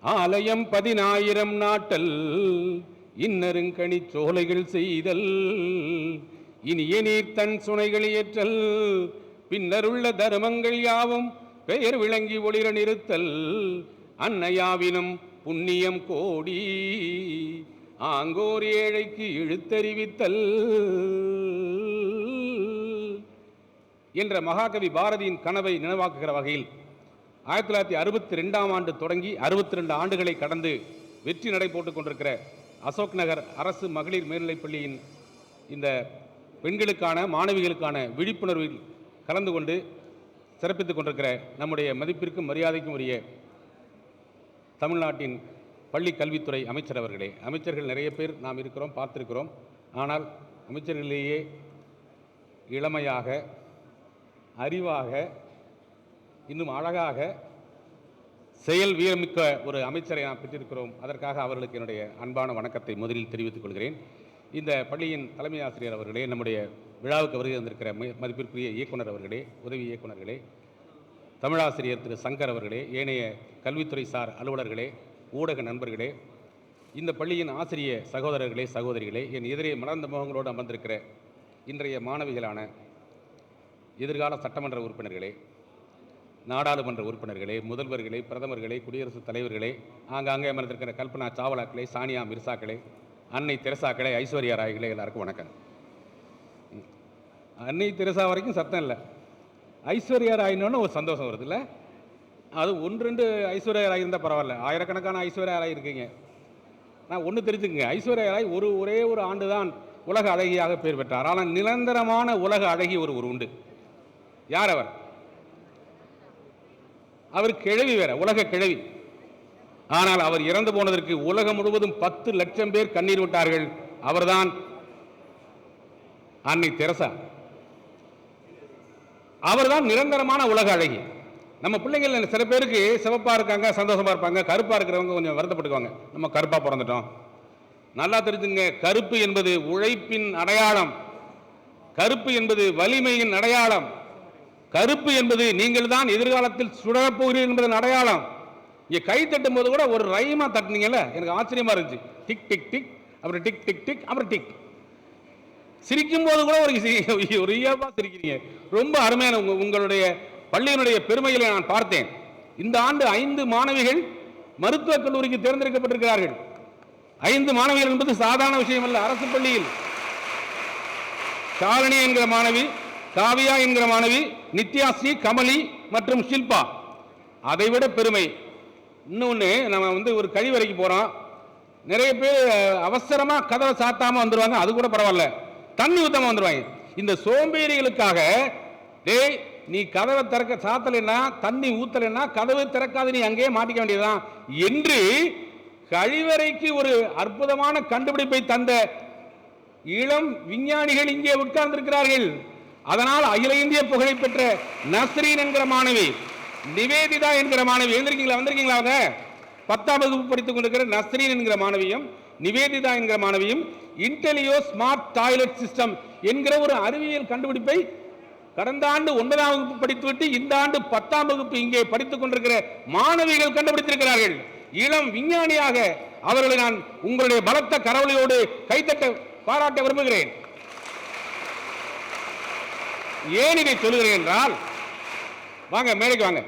ஆலயம் பதினாயிரம் நாட்டல் இன்னருங்கணி சோலைகள் செய்தல் இனிய நீர் தன் சுனைகள் ஏற்றல் பின்னருள்ள தர்மங்கள் யாவும் பெயர் விளங்கி ஒளிர நிறுத்தல் அன்னையாவினும் புண்ணியம் கோடி ஆங்கோர் ஏழைக்கு இழுத்தறிவித்தல். என்ற மகாகவி பாரதியின் கனவை நினைவாக்குகிற வகையில் ஆயிரத்தி தொள்ளாயிரத்தி அறுபத்தி ரெண்டாம் ஆண்டு தொடங்கி அறுபத்தி ரெண்டு ஆண்டுகளை கடந்து வெற்றி நடை போட்டுக் கொண்டிருக்கிற அசோக் நகர் அரசு மகளிர் மேல்நிலைப்பள்ளியின் இந்த பெண்களுக்கான மாணவிகளுக்கான விழிப்புணர்வில் கலந்து கொண்டு சிறப்பித்துக் கொண்டிருக்கிற நம்முடைய மதிப்பிற்கும் மரியாதைக்கும் உரிய தமிழ்நாட்டின் பள்ளி கல்வித்துறை அமைச்சர் அவர்களே. அமைச்சர்கள் நிறைய பேர் நாம் இருக்கிறோம் பார்த்துருக்கிறோம். ஆனால் அமைச்சர்களிலேயே இளமையாக அறிவாக இன்னும் அழகாக செயல் வீரமிக்க ஒரு அமைச்சரை நாம் பெற்றிருக்கிறோம். அதற்காக அவர்களுக்கு என்னுடைய அன்பான வணக்கத்தை முதலில் தெரிவித்துக் கொள்கிறேன். இந்த பள்ளியின் தலைமை ஆசிரியர் அவர்களே நம்முடைய விழாவுக்கு வருகை வந்திருக்கிற மதிப்பிற்குரிய இயக்குனர் அவர்களே உதவி இயக்குனர்களே தமிழாசிரியர் திரு சங்கர் அவர்களே ஏனைய கல்வித்துறை சார் அலுவலர்களே ஊடக நண்பர்களே இந்த பள்ளியின் ஆசிரிய சகோதரர்களே சகோதரிகளே என் எதிரே மலர்ந்த முகங்களோடு அமர்ந்திருக்கிற இன்றைய மாணவிகளான எதிர்கால சட்டமன்ற உறுப்பினர்களே நாடாளுமன்ற உறுப்பினர்களே முதல்வர்களே பிரதமர்களே குடியரசுத் தலைவர்களே ஆங்காங்கே அமர்ந்திருக்கிற கல்பனா சாவலாக்களே சானியா மிர்சாக்களே அன்னை தெரசாக்களே ஐஸ்வர்யா ராய்களே எல்லாருக்கும் வணக்கம். ம். அன்னை தெரசா வரைக்கும் சத்தம் இல்லை. ஐஸ்வர்யா ராயினோன்னு ஒரு சந்தோஷம் வருது இல்லை? அது ஒன்று ரெண்டு ஐஸ்வர்யா ராய் இருந்தால் பரவாயில்ல. ஆயிரக்கணக்கான ஐஸ்வர்யா ராய் இருக்கீங்க. நான் ஒன்று தெரிஞ்சுக்கங்க. ஐஸ்வர்யா ராய் ஒரு ஒரே ஒரு ஆண்டு தான் உலக அழகியாக பெயர் பெற்றார். ஆனால் நிரந்தரமான உலக அழகி ஒரு ஒரு உண்டு. யார் அவர்? அவர் கிழவி வேற உலக கிழவி. ஆனால் அவர் இறந்து போனதற்கு உலகம் முழுவதும் பத்து லட்சம் பேர் கண்ணீர் விட்டார்கள். அவர்தான் அன்னை தெரசா. அவர்தான் நிரந்தரமான உலக அழகி. நம்ம பிள்ளைங்கள் சில பேருக்கு சிவப்பா இருக்காங்க சந்தோஷமா இருப்பாங்க கருப்பா இருக்கிறவங்க கொஞ்சம் வருத்தப்பட்டுக்குவாங்க. நம்ம கருப்பா பிறந்துட்டோம். நல்லா தெரிஞ்சுங்க கருப்பு என்பது உழைப்பின் அடையாளம். கருப்பு என்பது வலிமையின் அடையாளம். கருப்பு என்பது நீங்கள் தான் எதிர்காலத்தில் சுடரப்போகிறீர்கள் என்பதன் அடையாளம். இங்கே கை தட்டும் போது கூட ஒரு ரைமா தட்டினீங்கல்ல? எனக்கு ஆச்சரியமா இருந்துச்சு. டிக் டிக் டிக் அப்புறம் டிக் டிக் டிக் அப்புறம் டிக். சிரிக்கும் போது கூட ஒரு ஒரு சிரிக்கிறீங்க. ரொம்ப அருமையான உங்களுடைய பள்ளியினுடைய பெருமைகளை நான் பார்த்தேன். இந்த ஆண்டு ஐந்து மாணவிகள் மருத்துவக் கல்லூரிக்கு தேர்ந்தெடுக்கப்பட்டிருக்கிறார்கள். ஐந்து மாணவிகள் என்பது சாதாரண விஷயம் அல்ல அரசு பள்ளியில். ஷாலினி என்கிற மாணவி காவியா என்கிற மாணவி நித்யாஸ்ரீ கமலி மற்றும் ஷில்பா. அதை விட பெருமை. இன்னொன்று நம்ம வந்து ஒரு கழிவறைக்கு போகிறோம் நிறைய பேர் அவசரமாக கதவை சாத்தாமல் வந்துடுவாங்க அது கூட பரவாயில்ல. தண்ணி ஊற்றாமல் வந்துடுவாங்க இந்த சோம்பேறிகளுக்காக டேய் நீ கதவை திறக்க சாத்தலைன்னா தண்ணி ஊத்தலைன்னா கதவை திறக்காது நீ அங்கேயே மாட்டிக்க வேண்டியதுதான். என்று கழிவறைக்கு ஒரு அற்புதமான கண்டுபிடிப்பை தந்த இளம் விஞ்ஞானிகள் இங்கே உட்கார்ந்திருக்கிறார்கள். அதனால் அகில இந்திய புகழை பெற்ற நஸ்ரீன் என்கிற மாணவி நிவேதிதா என்கிற மாணவி எழுந்திருக்கீங்களா வந்திருக்கீங்களா அவங்க பத்தாம் வகுப்பு படித்துக் கொண்டிருக்கிற நஸ்ரீன் என்கிற மாணவியும் நிவேதிதா என்கிற மாணவியும் இன்டெலியோ ஸ்மார்ட் டாய்லெட் சிஸ்டம் என்கிற ஒரு அறிவியல் கண்டுபிடிப்பை கடந்த ஆண்டு ஒன்பதாம் வகுப்பு படித்துவிட்டு இந்த ஆண்டு பத்தாம் வகுப்பு இங்கே படித்துக் கொண்டிருக்கிற மாணவிகள் கண்டுபிடித்திருக்கிறார்கள். இளம் விஞ்ஞானியாக அவர்களை நான் உங்களுடைய பலத்த கரவலையோடு கைத்தட்ட பாராட்ட விரும்புகிறேன். ஏன் இதை சொல்லுகிறேன் என்றால் வாங்க மேடைக்கு வாங்க.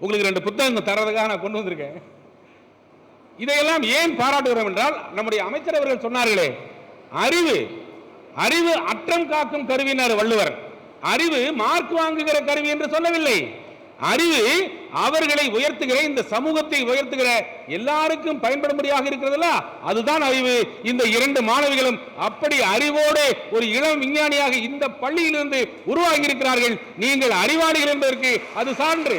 உங்களுக்கு ரெண்டு புத்தகங்கள் தரதுக்காக நான் கொண்டு வந்திருக்கேன். இதையெல்லாம் ஏன் பாராட்டுகிறோம் என்றால் நம்முடைய அமைச்சர் அவர்கள் சொன்னார்களே அறிவு அறிவு அற்றம் காக்கும் கருவினார் வள்ளுவர். அறிவு மார்க் வாங்குகிற கருவி என்று சொல்லவில்லை. அறிவு அவர்களை உயர்த்துகிற இந்த சமூகத்தை உயர்த்துகிற எல்லாருக்கும் பயன்படும்படியாக இருக்கிறதுல அதுதான் அறிவு. இந்த இரண்டு மாணவிகளும் அப்படி அறிவோடு ஒரு இளம் விஞ்ஞானியாக இந்த பள்ளியிலிருந்து உருவாகி இருக்கிறார்கள் நீங்கள் அறிவாளிகள் என்பதற்கு அது சான்று.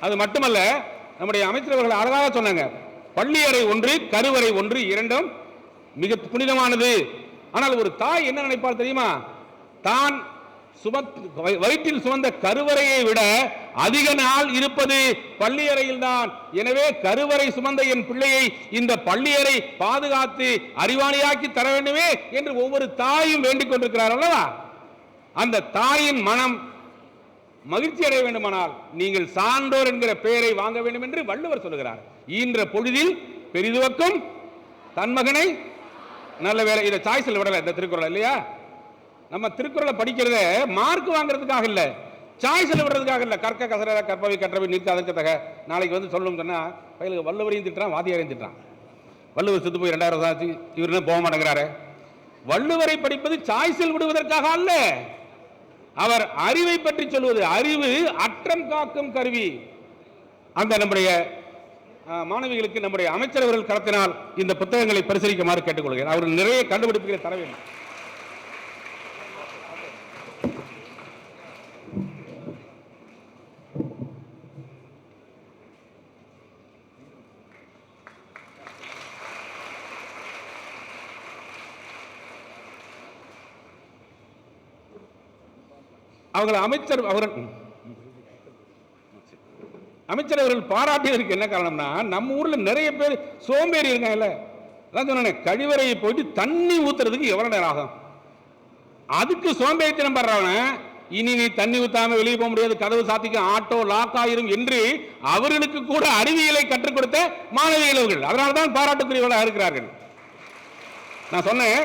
அது மட்டுமல்ல நம்முடைய அமைச்சரவர்கள் அழகாக சொன்னாங்க பள்ளியறை ஒன்று கருவறை ஒன்று இரண்டும் மிக புனிதமானது ஆனால் ஒரு தாய் என்ன நினைப்பார் தெரியுமா? தான் வயிற்றில் சுமந்த கருவறையை விட அதிக நாள் இருப்பது பள்ளியறையில் தான் எனவே கருவறை சுமந்த என் பிள்ளையை இந்த பள்ளியறை பாதுகாத்து அறிவாளியாக்கி தர வேண்டுமே என்று ஒவ்வொரு தாயும் வேண்டிக் கொண்டிருக்கிறார் அல்லவா? அந்த தாயின் மனம் மகிழ்ச்சி அடைய வேண்டுமானால் நீங்கள் சான்றோர் என்கிற பெயரை வாங்க வேண்டும் என்று வள்ளுவர் சொல்லுகிறார். ஈன்ற பொழுதில் பெரிதுவக்கும் தன் மகனை நல்ல வேலை இதை சாய்ஸில் விடல இந்த திருக்குறள் இல்லையா? நம்ம திருக்குறளை படிக்கிறத மார்க் வாங்குறதுக்காக இல்லை. சாய்ஸில் விடுறதுக்காக இல்லை. கற்க கசர கற்பவை கற்றவை நிற்க அதற்கத்தக நாளைக்கு வந்து சொல்லணும் சொன்னால் பயிலுக்கு வள்ளுவரையும் திட்டுறான் வாதியாரையும் திட்டுறான். வள்ளுவர் செத்து போய் ரெண்டாயிரம் வருஷம் ஆச்சு இவர் என்ன போக மாட்டேங்கிறாரு? வள்ளுவரை படிப்பது சாய்ஸில் விடுவதற்காக அல்ல. அவர் அறிவை பற்றி சொல்வது அறிவு அற்றம் காக்கும் கருவி. அந்த நம்முடைய மாணவிகளுக்கு நம்முடைய அமைச்சரவர்கள் கலத்தினால் கடத்தினால் இந்த புத்தகங்களை பரிசீலிக்குமாறு கேட்டுக்கொள்கிறேன். அவர்கள் நிறைய கண்டுபிடிப்புகளை தர வேண்டும். அவர்கள் அமைச்சர் அவர்கள் அமைச்சர் அவர்கள் பாராட்டியதற்கு என்ன காரணம்னா நம்ம ஊர்ல நிறைய பேர் சோம்பேறி இருக்காங்கல்ல. அதான் சொன்னேன் கழிவறையை போயிட்டு தண்ணி ஊத்துறதுக்கு எவ்வளவு நேரம் ஆகும்? அதுக்கு சோம்பேறித்தனம் பண்றவன இனி நீ தண்ணி ஊத்தாம வெளியே போக முடியாது கதவு சாத்திக்கும் ஆட்டோ லாக் ஆயிரும் என்று அவர்களுக்கு கூட அறிவியலை கற்றுக் கொடுத்த மாணவிகள் அவர்கள். அதனால்தான் பாராட்டுக்குரியவர்களாக இருக்கிறார்கள். நான் சொன்னேன்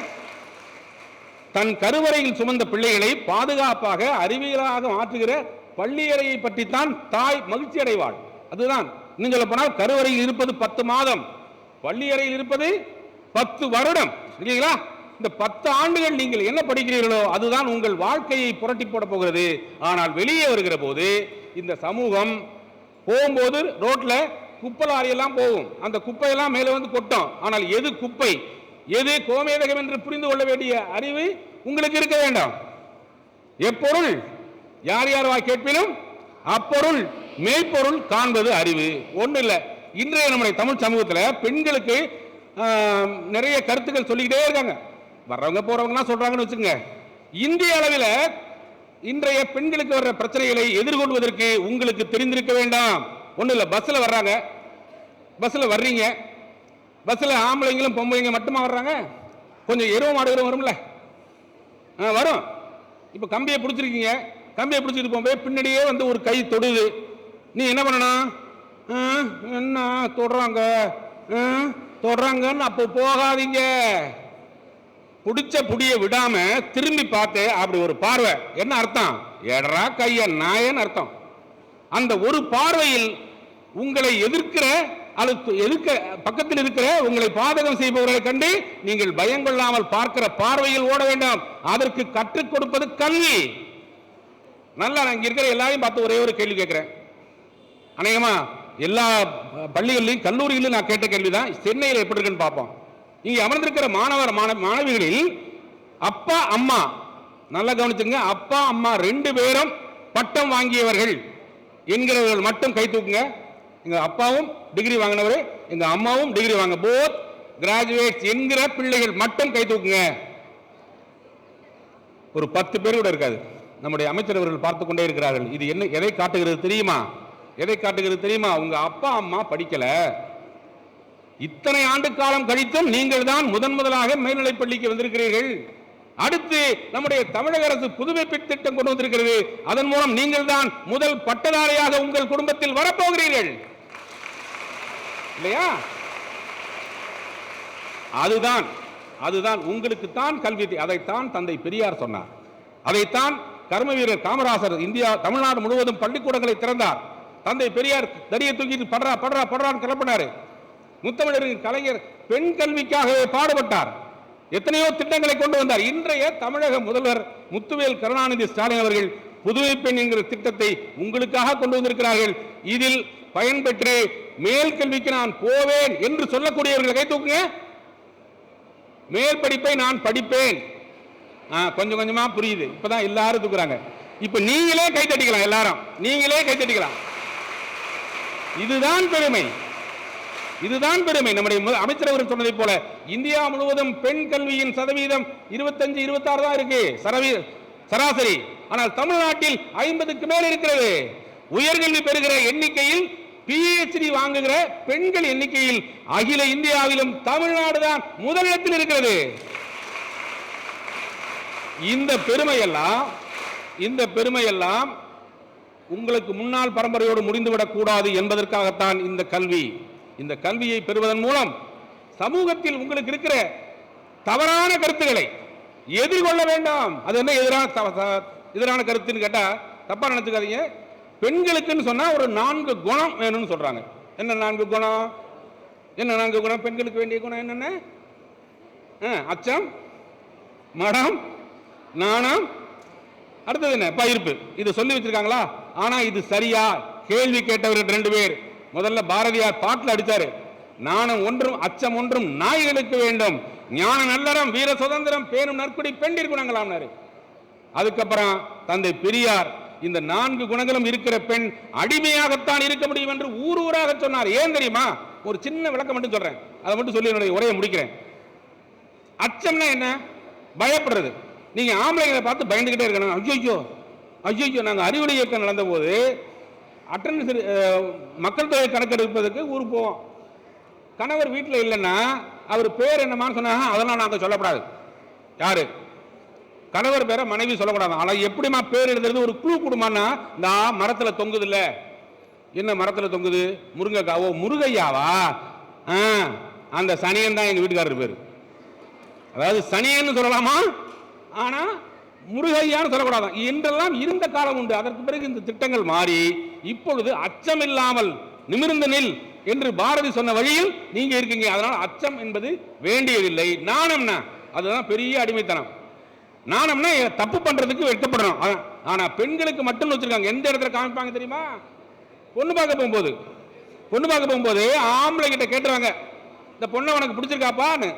தன் கருவறையில் சுமந்த பிள்ளைகளை பாதுகாப்பாக அறிவியலாக மாற்றுகிற பள்ளியறையை பற்றித்தான் தாய் மகிழ்ச்சி அடைவாள். அதுதான். இன்னும் சொல்ல போனால் கருவறையில் இருப்பது பத்து மாதம். பள்ளியறையில் இருப்பது பத்து வருடம். இல்லைங்களா? இந்த பத்து ஆண்டுகள் நீங்கள் என்ன படிக்கிறீர்களோ அதுதான் உங்கள் வாழ்க்கையை புரட்டி போட போகிறது. ஆனால் வெளியே வருகிற போது இந்த சமூகம் போகும்போது ரோட்டில் குப்பை லாரி எல்லாம் போகும். அந்த குப்பையெல்லாம் மேலே வந்து கொட்டும். ஆனால் எது குப்பை? எது கோமேதகம் என்று புரிந்து கொள்ள வேண்டிய அறிவு உங்களுக்கு இருக்க வேண்டாம். எப்பொருள் யார் யார் வா கேட்பினும் அப்பொருள் மெய்ப்பொருள் காண்பது அறிவு. ஒன்றும் இல்லை. இன்றைய நம்முடைய தமிழ் சமூகத்தில் பெண்களுக்கு நிறைய கருத்துக்கள் சொல்லிக்கிட்டே இருக்காங்க. வர்றவங்க போறவங்கலாம் சொல்றாங்கன்னு வச்சுங்க இந்திய அளவில் இன்றைய பெண்களுக்கு வர்ற பிரச்சனைகளை எதிர்கொள்வதற்கு உங்களுக்கு தெரிந்திருக்க வேண்டாம். ஒன்றும் இல்லை. பஸ்ஸில் வர்றாங்க. பஸ்ஸில் வர்றீங்க. பஸ்ஸில் ஆம்பளைங்களும் பொம்பளைங்க மட்டுமா வர்றாங்க? கொஞ்சம் எருவ மாடுகிறோம் வரும்ல? ஆ, வரும். இப்போ கம்பியை பிடிச்சிருக்கீங்க. கம்பியை பிடிச்சிட்டு போகும்போது பின்னாடியே வந்து ஒரு கை தொடுது. நீ என்ன பண்ணணும்? என்ன தொடுறாங்க? தொடுறாங்கன்னு அப்போ போகாதீங்க. பிடிச்ச புடிய விடாம திரும்பி பார்த்து அப்படி ஒரு பார்வை. என்ன அர்த்தம்? எடரா கைய நாயன்னு அர்த்தம். அந்த ஒரு பார்வையில் உங்களை எதிர்க்கிற அல்லது எதிர்க்க பக்கத்தில் இருக்கிற உங்களை பாதகம் செய்பவர்களை கண்டு நீங்கள் பயங்கொள்ளாமல் பார்க்கிற பார்வையில் ஓட வேண்டாம். அதற்கு கற்றுக் கொடுப்பது கல்வி நல்லா நான் இருக்கிற எல்லாரையும் பார்த்து ஒரே ஒரு கேள்வி கேட்கிறேன். அநேகமா எல்லா பள்ளிகளிலும் கல்லூரிகளிலும் நான் கேட்ட கேள்விதான் சென்னையில் எப்படி இருக்குன்னு பார்ப்போம். இங்கே அமர்ந்திருக்கிற மாணவர் மாணவிகளில் அப்பா அம்மா நல்லா கவனிச்சுங்க அப்பா அம்மா ரெண்டு பேரும் பட்டம் வாங்கியவர்கள் என்கிறவர்கள் மட்டும் கை தூக்குங்க. எங்க அப்பாவும் டிகிரி வாங்கினவர் எங்க அம்மாவும் டிகிரி வாங்க. போத் கிராஜுவேட்ஸ் என்கிற பிள்ளைகள் மட்டும் கை தூக்குங்க. ஒரு பத்து பேர் கூட இருக்காது. நம்முடைய அமைச்சர் அவர்கள் பார்த்து கொண்டே இருக்கிறார்கள். இது என்ன எதை காட்டுகிறது தெரியுமா? எதை காட்டுகிறது தெரியுமா? உங்க அப்பா அம்மா படிக்கல. இத்தனை ஆண்டு காலம் கழித்தும் நீங்கள் தான் முதன் முதலாக மேல்நிலைப் பள்ளிக்கு வந்திருக்கிறீர்கள். அடுத்து நம்முடைய தமிழக அரசு புதுமை திட்டம் கொண்டு வந்திருக்கிறது. அதன் மூலம் நீங்கள் தான் முதல் பட்டதாரியாக உங்கள் குடும்பத்தில் வரப்போகிறீர்கள். இல்லையா? அதுதான் அதுதான் உங்களுக்குத்தான் கல்வி அதைத்தான் தந்தை பெரியார் சொன்னார். அதைத்தான் கர்ம வீரர் காமராசர் இந்தியா தமிழ்நாடு முழுவதும் பள்ளிக்கூடங்களை திறந்தார். தந்தை பெரியார் தடியை தூக்கிட்டு படுறா படுறா படுறான்னு கிளப்பினாரு. முத்தமிழரின் கலைஞர் பெண் கல்விக்காகவே பாடுபட்டார். எத்தனையோ திட்டங்களை கொண்டு வந்தார். இன்றைய தமிழக முதல்வர் முத்துவேல் கருணாநிதி ஸ்டாலின் அவர்கள் புதுவை பெண் என்கிற திட்டத்தை உங்களுக்காக கொண்டு வந்திருக்கிறார்கள். இதில் பயன்பெற்று மேல் கல்விக்கு நான் போவேன் என்று சொல்லக்கூடியவர்கள் கை தூக்குங்க. மேல் படிப்பை நான் படிப்பேன். கொஞ்சம் கொஞ்சமா புரியுது. இப்பதான் எல்லாரும் தூக்குறாங்க. இப்ப நீங்களே கை தட்டிக்கலாம் எல்லாரும். நீங்களே கை தட்டிக்கலாம். இதுதான் பெருமை. இதுதான் பெருமை. நம்முடைய மு- அமைச்சர் அவர்கள் சொன்னதை போல இந்தியா முழுவதும் பெண் கல்வியின் சதவீதம் இருபத்தஞ்சு இருபத்தாறு தான் இருக்கு. சராசரி. ஆனால் தமிழ்நாட்டில் ஐம்பதுக்கு மேல் இருக்கிறது. உயர்கல்வி பெறுகிற எண்ணிக்கையில் பிஹெச்டி வாங்குகிற பெண்கள் எண்ணிக்கையில் அகில இந்தியாவிலும் தமிழ்நாடு தான் முதலிடத்தில் இருக்கிறது. இந்த பெருமையெல்லாம் இந்த பெருமையெல்லாம் உங்களுக்கு முன்னாள் பரம்பரையோடு முடிந்துவிடக் கூடாது என்பதற்காகத்தான் இந்த கல்வி. இந்த கல்வியை பெறுவதன் மூலம் சமூகத்தில் உங்களுக்கு இருக்கிற தவறான கருத்துக்களை எதிர்கொள்ள வேண்டாம். அது என்ன எதிரான இதனான கருத்துன்னு கேட்டால் தப்பாக நினச்சிக்காதீங்க. பெண்களுக்குன்னு சொன்னால் ஒரு நான்கு குணம் வேணும்னு சொல்கிறாங்க என்ன நான்கு குணம்? என்ன நான்கு குணம்? பெண்களுக்கு வேண்டிய குணம் என்னென்ன? ஆ, அச்சம் மடம் நாணம். அடுத்தது என்ன? பயிர்ப்பு இது சொல்லி வச்சிருக்காங்களா? ஆனால் இது சரியா? கேள்வி கேட்டவர்கள் ரெண்டு பேர். முதல்ல பாரதியார் பாட்டில் அடித்தார் நாணம் ஒன்றும் அச்சம் ஒன்றும் நாய்களுக்கு வேண்டும். ஞான நல்லறம் வீர சுதந்திரம் பேணும் நற்குடி பெண்டிர் குணங்களாம்னாரு. அதுக்கப்புறம் தந்தை பெரியார் இந்த நான்கு குணங்களும் இருக்கிற பெண் அடிமையாகத்தான் இருக்க முடியும் என்று ஊர் ஊராக சொன்னார். ஏன் தெரியுமா? ஒரு சின்ன விளக்கம் மட்டும் சொல்றேன். அதை மட்டும் சொல்லி என்னுடைய உரையை முடிக்கிறேன். அச்சம்னா என்ன? பயப்படுறது. நீங்க ஆம்பளைங்களை பார்த்து பயந்துகிட்டே இருக்கணும். ஐயோ ஐயோ நாங்கள் அறிவொளி இயக்கம் நடந்த போது அட்டண்டன்ஸ் மக்கள் தொகை கணக்கெடுப்பதற்கு ஊருக்கு போவோம். கணவர் வீட்டில் இல்லைன்னா அவர் பேர் என்னமான்னு சொன்னாங்க அதெல்லாம் நாங்கள் சொல்லப்படாது யாரு? கணவர் பேரை மனைவி சொல்லக்கூடாது. ஆனால் எப்படிம்மா பேர் எழுதுறது? ஒரு குழு கொடுமான்னா இந்த மரத்தில் தொங்குது இல்லை என்ன மரத்தில் தொங்குது? முருங்கைக்காவோ? முருகையாவா? ஆ அந்த சனியன் தான் எங்கள் வீட்டுக்காரர் பேர். அதாவது சனியன்னு சொல்லலாமா? ஆனால் முருகையான்னு சொல்லக்கூடாது. என்றெல்லாம் இருந்த காலம் உண்டு. அதற்கு பிறகு இந்த திட்டங்கள் மாறி இப்பொழுது அச்சம் இல்லாமல் நிமிர்ந்து நில் என்று பாரதி சொன்ன வழியில் நீங்க இருக்கீங்க. அதனால் அச்சம் என்பது வேண்டியதில்லை. நாணம்னா அதுதான் பெரிய அடிமைத்தனம். நாணம்னா தப்பு பண்றதுக்கு வெட்கப்படணும் ஆனால் ஆனா பெண்களுக்கு மட்டும் வச்சிருக்காங்க. எந்த இடத்துல காமிப்பாங்க தெரியுமா? பொண்ணு பார்க்க போகும்போது. பொண்ணு பார்க்க போகும்போது ஆம்பளை கிட்ட கேட்டுருவாங்க. இந்த பொண்ணை உனக்கு பிடிச்சிருக்காப்பான்னு.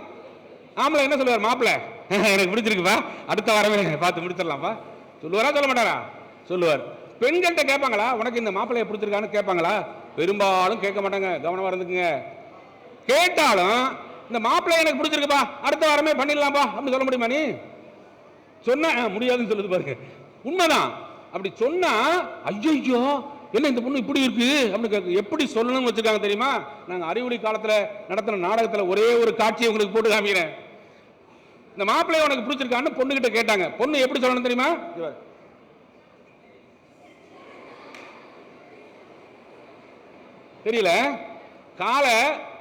ஆம்பளை என்ன சொல்லுவார்? மாப்பிள்ளை எனக்கு பிடிச்சிருக்குப்பா. அடுத்த வாரமே பார்த்து முடிச்சிடலாம்ப்பா. சொல்லுவாரா சொல்ல மாட்டாரா? சொல்லுவார். பெண்கள்கிட்ட கேட்பாங்களா? உனக்கு இந்த மாப்பிள்ளைய பிடிச்சிருக்கான்னு கேட்பாங்களா? பெரும்பாலும் கேட்க மாட்டாங்க. கவனமாக இருந்துக்குங்க. கேட்டாலும் இந்த மாப்பிள்ளை எனக்கு பிடிச்சிருக்குப்பா. அடுத்த வாரமே பண்ணிடலாம்ப்பா. அப்படின்னு சொல்ல முடியுமா நீ? சொன்னா முடியாதுன்னு சொல்லுது பாருங்க. உண்மைதான். அப்படி சொன்னா ஐயோ என்ன இந்த பொண்ணு இப்படி இருக்கு? அப்படின்னு எப்படி சொல்லணும்னு வச்சிருக்காங்க தெரியுமா? நாங்கள் அறிவுரை காலத்தில் நடத்தின நாடகத்தில் ஒரே ஒரு காட்சியை உங்களுக்கு போட்டு காமிக்கிறேன். இந்த மாப்பிள்ளைய உனக்கு பிடிச்சிருக்கான்னு பொண்ணுகிட்ட கேட்டாங்க. பொண்ணு எப்படி சொல்லணும் தெரியுமா? தெரியல. காலை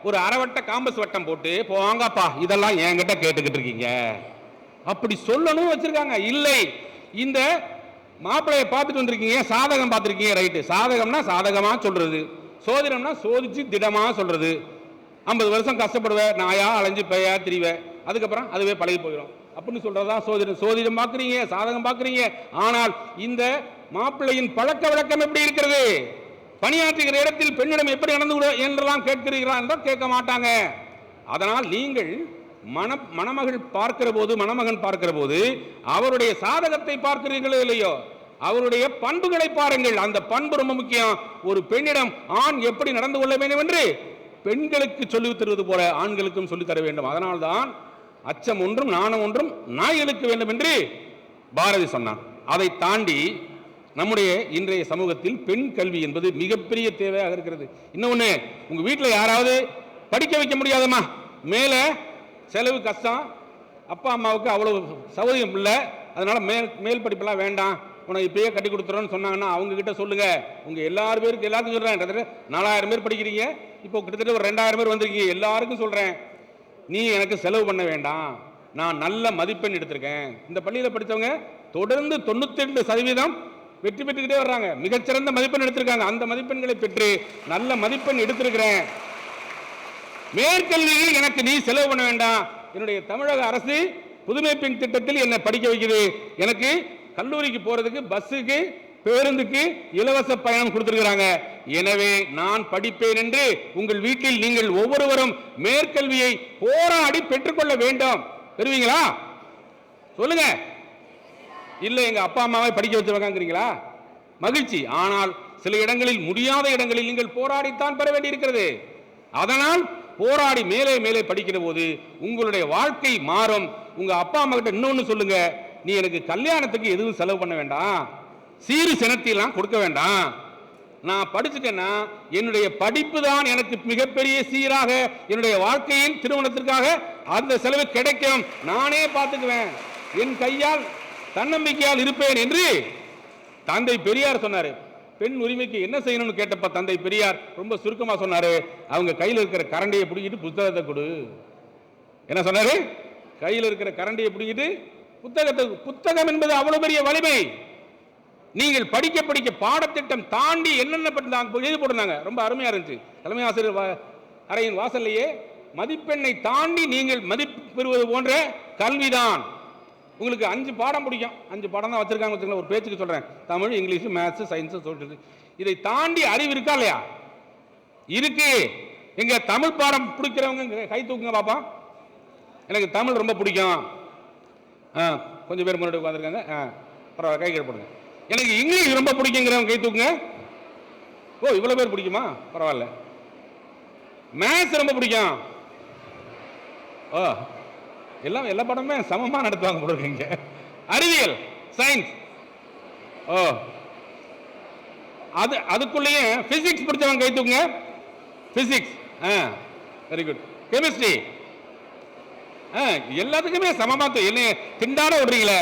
ஒரு அரை வட்ட காம்பஸ் வட்டம் போட்டு போங்கப்பா இதெல்லாம் என்கிட்ட கேட்டுக்கிட்டு இருக்கீங்க. அப்படி சொல்லணும் வச்சிருக்காங்க. இல்லை. இந்த மாப்பிள்ளையை பார்த்துட்டு வந்திருக்கீங்க சாதகம் பார்த்துருக்கீங்க ரைட்டு சாதகம்னா சாதகமாக சொல்றது. சோதிடம்னா சோதிச்சு திடமாக சொல்றது. ஐம்பது வருஷம் கஷ்டப்படுவேன் நாயா அலைஞ்சு பேயா திரிவேன் அதுக்கப்புறம் அதுவே பழகி போயிடும் அப்படின்னு சொல்றதா சோதிடம். சோதிடம் பார்க்குறீங்க சாதகம் பார்க்குறீங்க. ஆனால் இந்த மாப்பிள்ளையின் பழக்க வழக்கம் எப்படி இருக்கிறது? பணியாற்றுகிற இடத்தில் பெண்ணிடம் எப்படி நடந்து என்றெல்லாம் கேட்கிறீர்களா என்றால் கேட்க மாட்டாங்க. அதனால் நீங்கள் மண மணமகள் பார்க்கிற போது மணமகன் பார்க்கிற போது அவருடைய சாதகத்தை பார்க்கிறீர்களோ இல்லையோ? அவருடைய பண்புகளை பாருங்கள். அந்த பண்பு ரொம்ப முக்கியம். ஒரு பெண்ணிடம் ஆண் எப்படி நடந்து கொள்ள வேண்டும் என்று பெண்களுக்கு சொல்லித் தருவது போல ஆண்களுக்கும் சொல்லித் தர வேண்டும். அதனால்தான் அச்சம் ஒன்றும் நாணம் ஒன்றும் நாய்களுக்கு வேண்டும் என்று பாரதி சொன்னான். அதை தாண்டி நம்முடைய இன்றைய சமூகத்தில் பெண் கல்வி என்பது மிகப்பெரிய தேவையாக இருக்கிறது. இன்னொன்னு உங்கள் வீட்டில் யாராவது படிக்க வைக்க முடியாதம்மா? மேலே செலவு கஷ்டம். அப்பா அம்மாவுக்கு அவ்வளோ சௌகரியம் இல்லை. அதனால் மேல் மேல் படிப்பெல்லாம் வேண்டாம். உனக்கு இப்பயே கட்டி கொடுத்துறோன்னு சொன்னாங்கன்னா அவங்கக்கிட்ட சொல்லுங்கள் உங்கள் உங்க எல்லாரும் பேருக்கு எல்லாருக்கும் சொல்கிறேன் கிட்டத்தட்ட நாலாயிரம் பேர் படிக்கிறீங்க. இப்போ கிட்டத்தட்ட ஒரு ரெண்டாயிரம் பேர் வந்திருக்கீங்க. எல்லாருக்கும் சொல்கிறேன் நீ எனக்கு செலவு பண்ண வேண்டாம். நான் நல்ல மதிப்பெண் எடுத்திருக்கேன். இந்த பள்ளியில் படித்தவங்க தொடர்ந்து தொண்ணூற்றி ரெண்டு சதவீதம் வெற்றி பெற்றுக்கிட்டே வர்றாங்க. மிகச்சிறந்த மதிப்பெண் எடுத்திருக்காங்க. அந்த மதிப்பெண்களை பெற்று நல்ல மதிப்பெண் எடுத்திருக்கிறேன். மேற்கல்வியில் எனக்கு நீ செலவு பண்ண வேண்டாம். என்னுடைய தமிழக அரசு புதுமை பெண் திட்டத்தில் என்னை படிக்க வைக்குது. எனக்கு கல்லூரிக்கு போறதுக்கு பஸ்ஸுக்கு பேருந்துக்கு இலவச பயணம் கொடுத்திருக்கிறாங்க. எனவே நான் படிப்பேன் என்று உங்கள் வீட்டில் நீங்கள் ஒவ்வொருவரும் மேற்கல்வியை போராடி பெற்றுக்கொள்ள வேண்டும். பெறுவீங்களா சொல்லுங்க. இல்ல எங்க அப்பா அம்மாவை படிக்க வச்சிருக்காங்கிறீங்களா மகிழ்ச்சி. ஆனால் சில இடங்களில் முடியாத இடங்களில் நீங்கள் போராடித்தான் பெற வேண்டியிருக்கிறது. அதனால் போராடி மேலே மேலே படிக்கிற போது உங்களுடைய வாழ்க்கை மாறும். உங்கள் அப்பா அம்மா கிட்ட இன்னொன்று சொல்லுங்க. நீ எனக்கு கல்யாணத்துக்கு எதுவும் செலவு பண்ண வேண்டாம். சீறு சினத்திலாம் கொடுக்க வேண்டாம். நான் படிச்சுட்டேன்னா என்னுடைய படிப்பு தான் எனக்கு மிகப்பெரிய சீராக என்னுடைய வாழ்க்கையின் திருமணத்திற்காக அந்த செலவு கிடைக்கும். நானே பார்த்துக்குவேன். என் கையால் தன்னம்பிக்கையால் இருப்பேன் என்று தந்தை பெரியார் சொன்னார். பெண் உரிமைக்கு என்ன செய்யணும்னு கேட்டப்ப தந்தை பெரியார் ரொம்ப சுருக்கமாக சொன்னார். அவங்க கையில் இருக்கிற கரண்டியை பிடிக்கிட்டு புத்தகத்தை கொடு. என்ன சொன்னார்? கையில் இருக்கிற கரண்டியை பிடிக்கிட்டு புத்தகத்தை புத்தகம் என்பது அவ்வளவு பெரிய வலிமை. நீங்கள் படிக்க படிக்க பாடத்திட்டம் தாண்டி என்னென்ன பண்ணாங்க எழுதி போட்டிருந்தாங்க. ரொம்ப அருமையாக இருந்துச்சு. தலைமை ஆசிரியர் வா- அறையின் வாசல்லையே மதிப்பெண்ணை தாண்டி நீங்கள் மதிப்பு பெறுவது போன்ற கல்விதான். உங்களுக்கு அஞ்சு பாடம் பிடிக்கும். அஞ்சு பாடம் தான் வச்சிருக்காங்க வச்சுக்கலாம் ஒரு பேச்சுக்கு சொல்கிறேன் Tamil English maths science social இதை தாண்டி அறிவு இருக்கா இல்லையா? இருக்கு. எங்க தமிழ் பாடம் பிடிக்கிறவங்க கை தூக்குங்க பாப்பா. எனக்கு தமிழ் ரொம்ப பிடிக்கும். ஆ கொஞ்சம் பேர் முன்னாடி உட்காந்துருக்காங்க ஆ பரவாயில்ல கை கீழ எனக்கு இங்கிலீஷ் ரொம்ப பிடிக்குங்கிறவங்க கை தூக்குங்க. ஓ இவ்வளோ பேர் பிடிக்குமா? பரவாயில்ல. மேத்ஸ் ரொம்ப பிடிக்கும். ஓ எல்லாம் எல்லா படமே சமமாக நடத்துவாங்க போல அறிவியல் சயின்ஸ் ஓ. அது அதுக்குள்ளேயே பிசிக்ஸ் பிடிச்சவங்க கை தூக்குங்க. பிசிக்ஸ் ஆ வெரி குட் கெமிஸ்ட்ரி ஆ, எல்லாத்துக்குமே சமமாக தெ- என்ன திண்டாட விடுறீங்களே.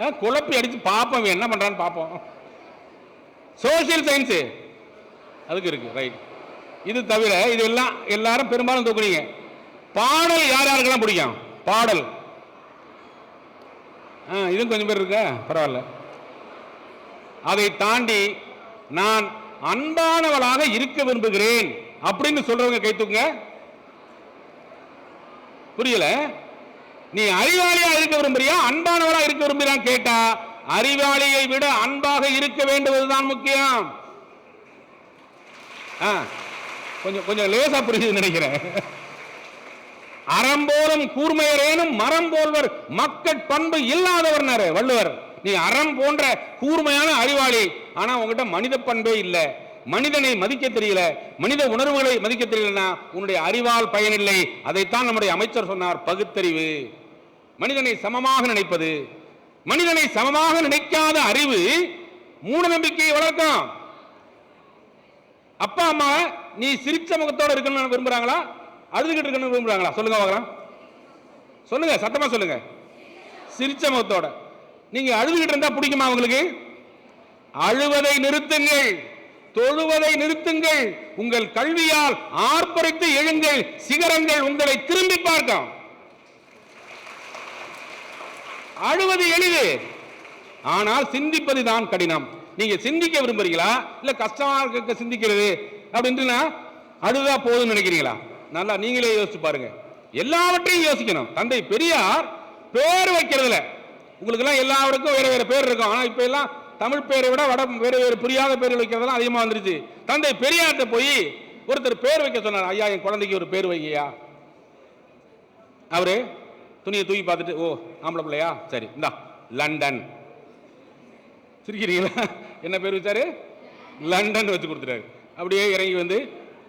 ஆ, குழப்பி அடித்து பார்ப்போம் என்ன பண்ணுறான்னு பார்ப்போம் சோசியல் சயின்ஸு அதுக்கு இருக்கு ரைட் இது தவிர இது எல்லாம் எல்லாரும் பெரும்பாலும் தூக்குறீங்க பாடல் யார் யாருக்கெல்லாம் பிடிக்கும்? பாடல். ஆ இதுவும் கொஞ்சம் பேர் இருக்கா? பரவாயில்ல. அதை தாண்டி நான் அன்பானவளாக இருக்க விரும்புகிறேன் அப்படின்னு சொல்றவங்க கைத்துங்க புரியல? நீ அறிவாளியா இருக்க விரும்புறியா? அன்பானவளா இருக்க விரும்புறான்னு கேட்டா அறிவாளியை விட அன்பாக இருக்க வேண்டுவதுதான் முக்கியம். ஆ, கொஞ்சம் கொஞ்சம் லேசா புரியுது நினைக்கிறேன். அறம்போலும் கூர்மையரேனும் மரம் போல்வர் மக்கட் பண்பு இல்லாதவர் வள்ளுவர். நீ அறம் போன்ற கூர்மையான அறிவாளி. ஆனா உங்ககிட்ட மனித பண்பே இல்லை. மனிதனை மதிக்க தெரியல. மனித உணர்வுகளை மதிக்க தெரியலன்னா உன்னுடைய அறிவால் பயனில்லை. அதைத்தான் நம்முடைய அமைச்சர் சொன்னார் பகுத்தறிவு. மனிதனை சமமாக நினைப்பது. மனிதனை சமமாக நினைக்காத அறிவு மூட நம்பிக்கையை வளர்க்கும். அப்பா அம்மா நீ சிரிச்ச முகத்தோட இருக்கணும்னு விரும்புறாங்களா? அழுதுகிட்டு இருக்கணும்னு விரும்புகிறாங்களா சொல்லுங்க பார்க்கலாம் சொல்லுங்க சத்தமாக சொல்லுங்க. சிரிச்ச முகத்தோட. நீங்க அழுதுகிட்டு இருந்தா பிடிக்குமா உங்களுக்கு? அழுவதை நிறுத்துங்கள். தொழுவதை நிறுத்துங்கள். உங்கள் கல்வியால் ஆர்ப்பரித்து எழுங்கள். சிகரங்கள் உங்களை திரும்பி பார்க்கும். அழுவது எளிது. ஆனால் சிந்திப்பது தான் கடினம். நீங்க சிந்திக்க விரும்புறீங்களா? இல்ல கஷ்டமா இருக்க சிந்திக்கிறது அப்படின்ட்டுனா அழுதா போதும்னு நினைக்கிறீங்களா? நல்லா நீங்களே யோசிச்சு பாருங்க. எல்லாவற்றையும் யோசிக்கணும். தந்தை பெரியார் பேர் வைக்கிறதுல. உங்களுக்கெல்லாம் எல்லாருக்கும் வேற வேற பேர் இருக்கும். ஆனால் இப்போ எல்லாம் தமிழ் பேரை விட வட வேற வேறு புரியாத பேர் வைக்கிறதெல்லாம் அதிகமாக வந்துருச்சு. தந்தை பெரியார்கிட்ட போய் ஒருத்தர் பேர் வைக்க சொன்னார். ஐயா என் குழந்தைக்கு ஒரு பேர் வைங்கய்யா. அவரு துணியை தூக்கி பார்த்துட்டு ஓ ஆம்பளை பிள்ளையா? சரி இந்தா லண்டன். சிரிக்கிறீங்களா? என்ன பேர் வச்சாரு? லண்டன் வச்சு கொடுத்துட்டாரு. அப்படியே இறங்கி வந்து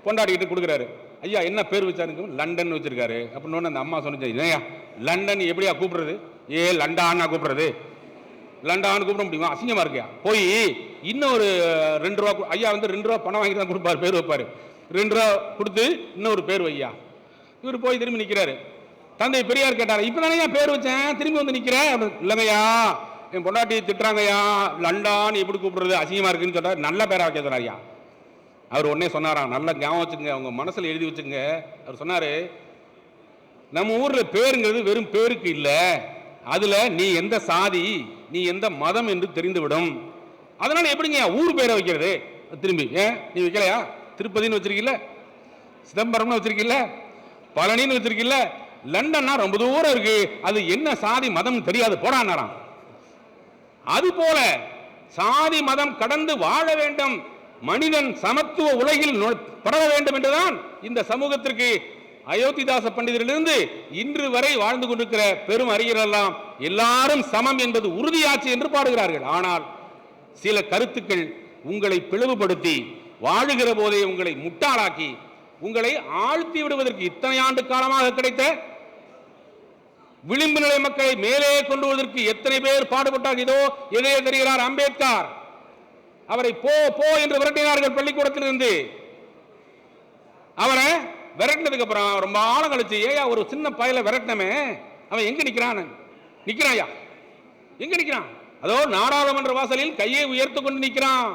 கொண்டாடிக்கிட்டு கொடுக்குறாரு. ஐயா என்ன பேர் வச்சாருங்க? லண்டன் வச்சிருக்காரு. அப்படின்னு அந்த அம்மா சொன்னிச்சு இல்லையா லண்டன் எப்படியா கூப்பிடுறது? ஏ லண்டான்னா கூப்பிடுறது. லண்டான்னு கூப்பிட முடியுமா? அசிங்கமா இருக்கியா? போய் இன்னும் ஒரு ரெண்டு ரூபா ஐயா வந்து ரெண்டு ரூபா பணம் வாங்கி தான் கொடுப்பாரு. பேர் வைப்பாரு. ரெண்டு ரூபா கொடுத்து இன்னொரு பேர் வையா இவர் போய் திரும்பி நிற்கிறாரு தந்தை பெரியார் கேட்டார் இப்போ தானே பேர் வச்சேன்? திரும்பி வந்து நிற்கிறேன் இல்லைங்கய்யா என் பொண்டாட்டி திட்டுறாங்கய்யா. லண்டான் எப்படி கூப்பிடுறது? அசிங்கமா இருக்குன்னு சொல்றாரு. நல்ல பேராக வைக்க சொன்னார்யா அவர் உடனே சொன்னாராம் நல்லா ஞாபகம் வச்சுங்க அவங்க மனசில் எழுதி வச்சுங்க அவர் சொன்னார் நம்ம ஊரில் பேருங்கிறது வெறும் பேருக்கு இல்லை. அதில் நீ எந்த சாதி நீ எந்த மதம் என்று தெரிந்துவிடும். அதனால் எப்படிங்க ஊர் பேரை வைக்கிறது? திரும்பி ஏன் நீ வைக்கலையா? திருப்பதின்னு வச்சிருக்கீல்ல சிதம்பரம்னு வச்சிருக்கீல்ல பழனின்னு வச்சிருக்கீல்ல லண்டன்னா ரொம்ப தூரம் இருக்கு. அது என்ன சாதி மதம் தெரியாது போடானாராம் அது போல சாதி மதம் கடந்து வாழ வேண்டும். மனிதன் சமத்துவ உலகில் பரவ வேண்டும் என்றுதான் இந்த சமூகத்திற்கு அயோத்திதாச பண்டிதரிலிருந்து இன்று வரை வாழ்ந்து கொண்டிருக்கிற பெரும் அறிஞரெல்லாம் எல்லாரும் சமம் என்பது உறுதியாச்சு என்று பாடுகிறார்கள். ஆனால் சில கருத்துக்கள் உங்களை பிளவுபடுத்தி வாழுகிற போதே உங்களை முட்டாளாக்கி உங்களை ஆழ்த்தி விடுவதற்கு இத்தனை ஆண்டு காலமாக கிடைத்த விளிம்பு நிலை மக்களை மேலே கொண்டு வருவதற்கு எத்தனை பேர் பாடுபட்டார் இதோ எதே தெரிகிறார் அம்பேத்கர். அவரை போ போ என்று விரட்டினார்கள் பள்ளிக்கூடத்திலிருந்து. அவரை விரட்டினதுக்கு அப்புறம் ரொம்ப ஆழம் கழிச்சு ஏயா ஒரு சின்ன பயல விரட்டினமே. அவன் எங்க நிக்கிறான்? நிக்கிறான்யா எங்க நிக்கிறான்? அதோ நாடாளுமன்ற வாசலில் கையை உயர்த்து கொண்டு நிற்கிறான்.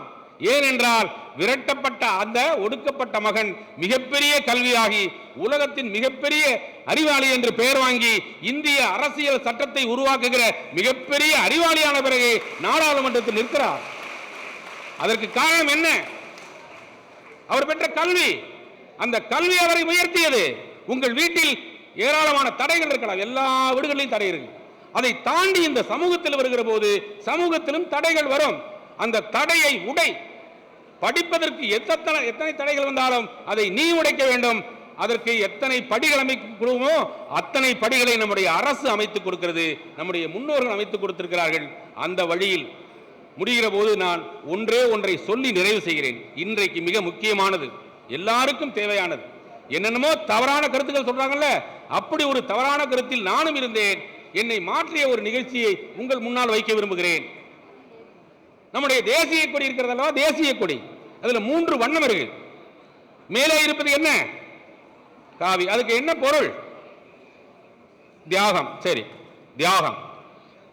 ஏனென்றால் விரட்டப்பட்ட அந்த ஒடுக்கப்பட்ட மகன் மிகப்பெரிய கல்வியாகி உலகத்தின் மிகப்பெரிய அறிவாளி என்று பெயர் வாங்கி இந்திய அரசியல் சட்டத்தை உருவாக்குகிற மிகப்பெரிய அறிவாளியான பிறகு நாடாளுமன்றத்தில் நிற்கிறார். அதற்கு காரணம் என்ன? அவர் பெற்ற கல்வி. அந்த கல்வி அவரை உயர்த்தியது. உங்கள் வீட்டில் ஏராளமான தடைகள் இருக்கலாம். எல்லா வீடுகளிலும் தடை இருக்கு. அதை தாண்டி இந்த சமூகத்தில் வருகிற போது சமூகத்திலும் தடைகள் வரும். அந்த தடையை உடை. படிப்பதற்கு எத்தனை எத்தனை தடைகள் வந்தாலும் அதை நீ உடைக்க வேண்டும். அதற்கு எத்தனை படிகள் அமைக்கணுமோ அத்தனை படிகளை நம்முடைய அரசு அமைத்துக் கொடுக்கிறது. நம்முடைய முன்னோர்கள் அமைத்துக் கொடுத்திருக்கிறார்கள். அந்த வழியில் முடிகிற போது நான் ஒன்றே ஒன்றை சொல்லி நிறைவு செய்கிறேன். இன்றைக்கு மிக முக்கியமானது எல்லாருக்கும் தேவையானது. என்னென்னமோ தவறான கருத்துக்கள் சொல்றாங்கல்ல அப்படி ஒரு தவறான கருத்தில் நானும் இருந்தேன். என்னை மாற்றிய ஒரு நிகழ்ச்சியை உங்கள் முன்னால் வைக்க விரும்புகிறேன். நம்முடைய தேசிய கொடி இருக்கிறது அல்லவா? தேசிய கொடி. அதுல மூன்று வண்ணம் இருக்கு. மேலே இருப்பது என்ன? காவி. அதுக்கு என்ன பொருள்? தியாகம். சரி தியாகம்.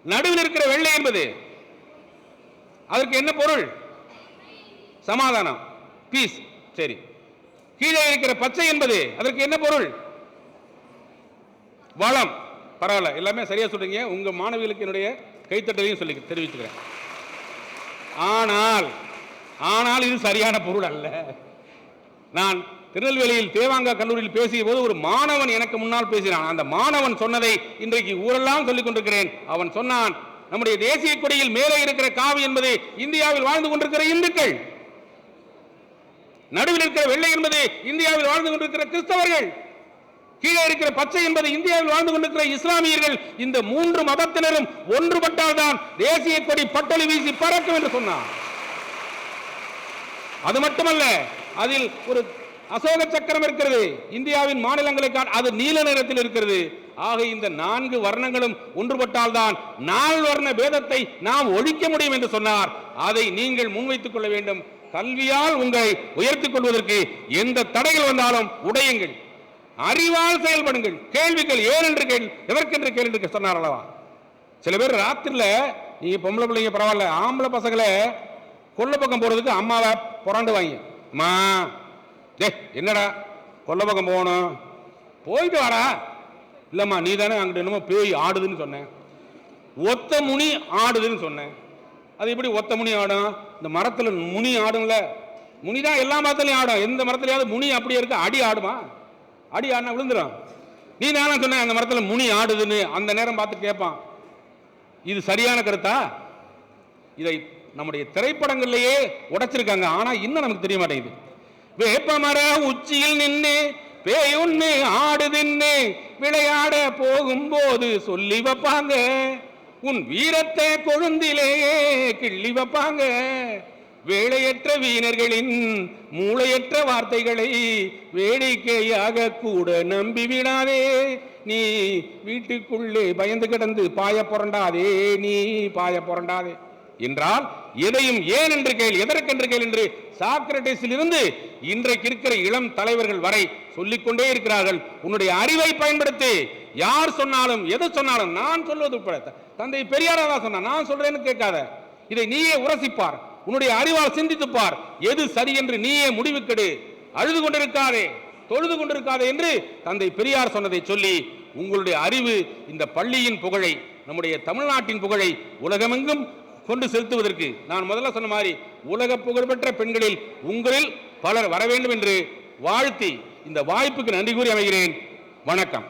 நடுவில் இருக்கிற வெள்ளை என்பது? அதற்கு என்ன பொருள்? சமாதானம். பீஸ் சரி. கீழே இருக்கிற பச்சை என்பது அதற்கு என்ன பொருள்? வளம். பரவாயில்ல. எல்லாமே சரியா சொல்றீங்க. உங்க மாணவிகளுக்கு என்னுடைய கைத்தட்டலையும் சொல்லி தெரிவிச்சுக்கிறேன். ஆனால் ஆனால் இது சரியான பொருள் அல்ல. நான் திருநெல்வேலியில் தேவாங்கா கல்லூரியில் பேசிய போது ஒரு மாணவன் எனக்கு முன்னால் பேசினான். அந்த மாணவன் சொன்னதை இன்றைக்கு ஊரெல்லாம் சொல்லிக் கொண்டிருக்கிறேன். அவன் சொன்னான் நம்முடைய தேசிய கொடியில் மேலே இருக்கிற காவி என்பது இந்தியாவில் வாழ்ந்து கொண்டிருக்கிற இந்துக்கள். நடுவில் இருக்கிற வெள்ளை என்பது இந்தியாவில் வாழ்ந்து கொண்டிருக்கிற கிறிஸ்தவர்கள். கீழே இருக்கிற பச்சை என்பது இந்தியாவில் வாழ்ந்து கொண்டிருக்கிற இஸ்லாமியர்கள். இந்த மூன்று மதத்தினரும் ஒன்றுபட்டால்தான் தேசிய கொடி பட்டொலி வீசி பறக்கும் என்று சொன்னார். அது மட்டுமல்ல அதில் ஒரு அசோக சக்கரம் இருக்கிறது. இந்தியாவின் மாநிலங்களை அது நீல நிறத்தில் இருக்கிறது. ஆக இந்த நான்கு வர்ணங்களும் ஒன்றுபட்டால்தான் நால் வர்ண பேதத்தை நாம் ஒழிக்க முடியும் என்று சொன்னார். அதை நீங்கள் முன்வைத்துக் கொள்ள வேண்டும். கல்வியால் உங்களை உயர்த்திக் கொள்வதற்கு எந்த தடைகள் வந்தாலும் உடையுங்கள். அறிவால் செயல்படுங்கள். கேள்விகள் ஏன் என்று கேள் எதற்கென்று கேள் என்று சொன்னார் அல்லவா? சில பேர் ராத்திரில நீங்க பொம்பளை பிள்ளைங்க பரவாயில்ல ஆம்பளை பசங்களை கொல்ல பக்கம் போறதுக்கு அம்மாவை புரண்டு வாங்க அம்மா டே என்னடா கொல்ல பக்கம் போகணும்? போயிட்டு வாடா. இல்லைம்மா நீ தானே அங்கிட்ட என்னமோ பேய் ஆடுதுன்னு சொன்னேன். ஒத்த முனி ஆடுதுன்னு சொன்னேன். அது எப்படி ஒத்த முனி ஆடும்? இந்த மரத்தில் முனி ஆடும்ல. முனி தான் எல்லா மரத்துலையும் ஆடும். எந்த மரத்துலையாவது முனி அப்படியே இருக்கு அடி ஆடுமா? அடி ஆடினா விழுந்துடும் நீ தானே சொன்ன அந்த மரத்தில் முனி ஆடுதுன்னு. அந்த நேரம் பார்த்து கேட்பான் இது சரியான கருத்தா? இதை நம்முடைய திரைப்படங்கள்லேயே உடைச்சிருக்காங்க. ஆனால் இன்னும் நமக்கு தெரிய மாட்டேங்குது. வேப்பமர உச்சியில் நின்று பேயுன்னு ஆடுதுன்னு விளையாட போகும்போது சொல்லி வைப்பாங்க உன் வீரத்தை கொழுந்திலேயே கிள்ளி வைப்பாங்க. வேலையற்ற வீணர்களின் மூளையற்ற வார்த்தைகளை வேடிக்கையாக கூட நம்பி விடாதே நீ வீட்டுக்குள்ளே பயந்து கிடந்து பாய புரண்டாதே நீ பாய புரண்டாதே. என்றால் எதையும் ஏன் என்று கேள் எதற்கென்று கேள் என்று சாக்ரட்டிஸில் இருந்து இன்றைக்கு இருக்கிற இளம் தலைவர்கள் வரை சொல்லிக்கொண்டே இருக்கிறார்கள். உன்னுடைய அறிவை பயன்படுத்தி யார் சொன்னாலும் எது சொன்னாலும் நான் சொல்வது உட்பட. தந்தை பெரியாரா தான் சொன்னா நான் சொல்றேன்னு கேட்காத. இதை நீயே உரசிப்பார். உன்னுடைய அறிவால் சிந்தித்துப் பார். எது சரி என்று நீயே முடிவுக்கெடு. அழுது கொண்டிருக்காதே தொழுது கொண்டிருக்காதே என்று தந்தை பெரியார் சொன்னதை சொல்லி உங்களுடைய அறிவு இந்த பள்ளியின் புகழை நம்முடைய தமிழ்நாட்டின் புகழை உலகமெங்கும் கொண்டு செலுத்துவதற்கு நான் முதல்ல சொன்ன மாதிரி உலக புகழ்பெற்ற பெண்களில் உங்களில் பலர் வர வேண்டும் என்று வாழ்த்தி இந்த வாய்ப்புக்கு நன்றி கூறி அமைகிறேன். வணக்கம்.